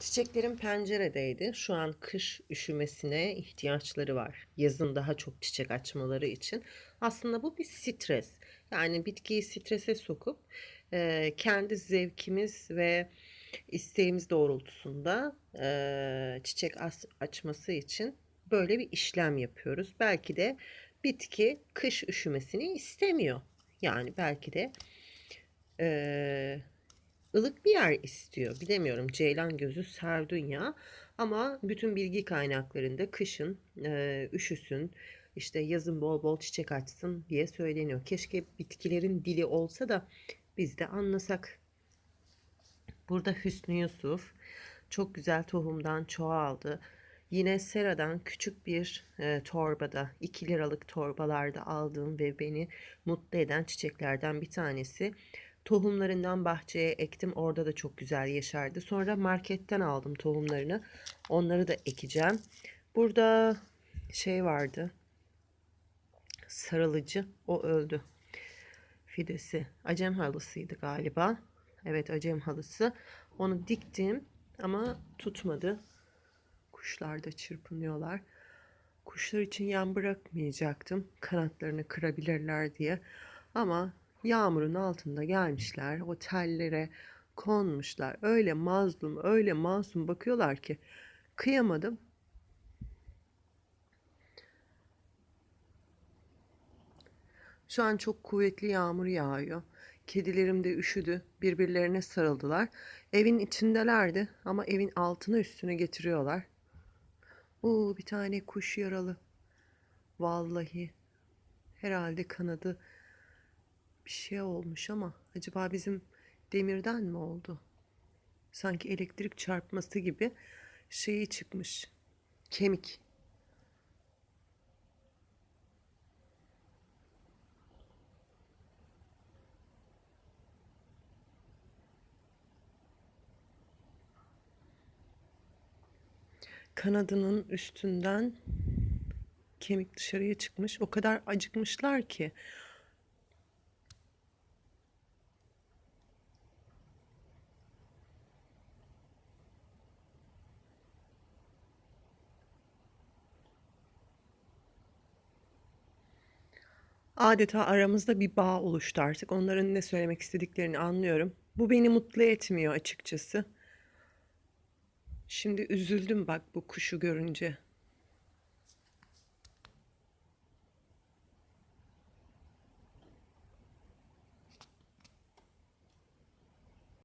Çiçeklerim penceredeydi. Şu an kış üşümesine ihtiyaçları var. Yazın daha çok çiçek açmaları için. Aslında bu bir stres. Yani bitkiyi strese sokup e, kendi zevkimiz ve isteğimiz doğrultusunda e, çiçek as- açması için böyle bir işlem yapıyoruz. Belki de bitki kış üşümesini istemiyor. Yani belki de e, ılık bir yer istiyor. Bilemiyorum Ceylan gözü Serdunya ama bütün bilgi kaynaklarında kışın e, üşüsün işte yazın bol bol çiçek açsın diye söyleniyor. Keşke bitkilerin dili olsa da biz de anlasak. Burada Hüsnü Yusuf çok güzel tohumdan çoğaldı. Yine Sera'dan küçük bir e, torbada 2 liralık torbalarda aldığım ve beni mutlu eden çiçeklerden bir tanesi. Tohumlarından bahçeye ektim. Orada da çok güzel yeşerdi. Sonra marketten aldım tohumlarını. Onları da ekeceğim. Burada şey vardı. Sarılıcı. O öldü. Fidesi. Acem halısıydı galiba. Evet acem halısı. Onu diktim ama tutmadı. Kuşlar da çırpınıyorlar. Kuşlar için yan bırakmayacaktım. Kanatlarını kırabilirler diye. Ama yağmurun altında gelmişler. O tellere konmuşlar. Öyle mazlum, öyle masum bakıyorlar ki kıyamadım. Şu an çok kuvvetli yağmur yağıyor. Kedilerim de üşüdü. Birbirlerine sarıldılar. Evin içindelerdi ama evin altına üstüne getiriyorlar. Oo, bir tane kuş yaralı. Vallahi. Herhalde kanadı bir şey olmuş ama acaba bizim demirden mi oldu? Sanki elektrik çarpması gibi şeyi çıkmış. Kemik. Kanadının üstünden kemik dışarıya çıkmış. O kadar acıkmışlar ki. Adeta aramızda bir bağ oluştu artık. Onların ne söylemek istediklerini anlıyorum. Bu beni mutlu etmiyor açıkçası. Şimdi üzüldüm bak bu kuşu görünce.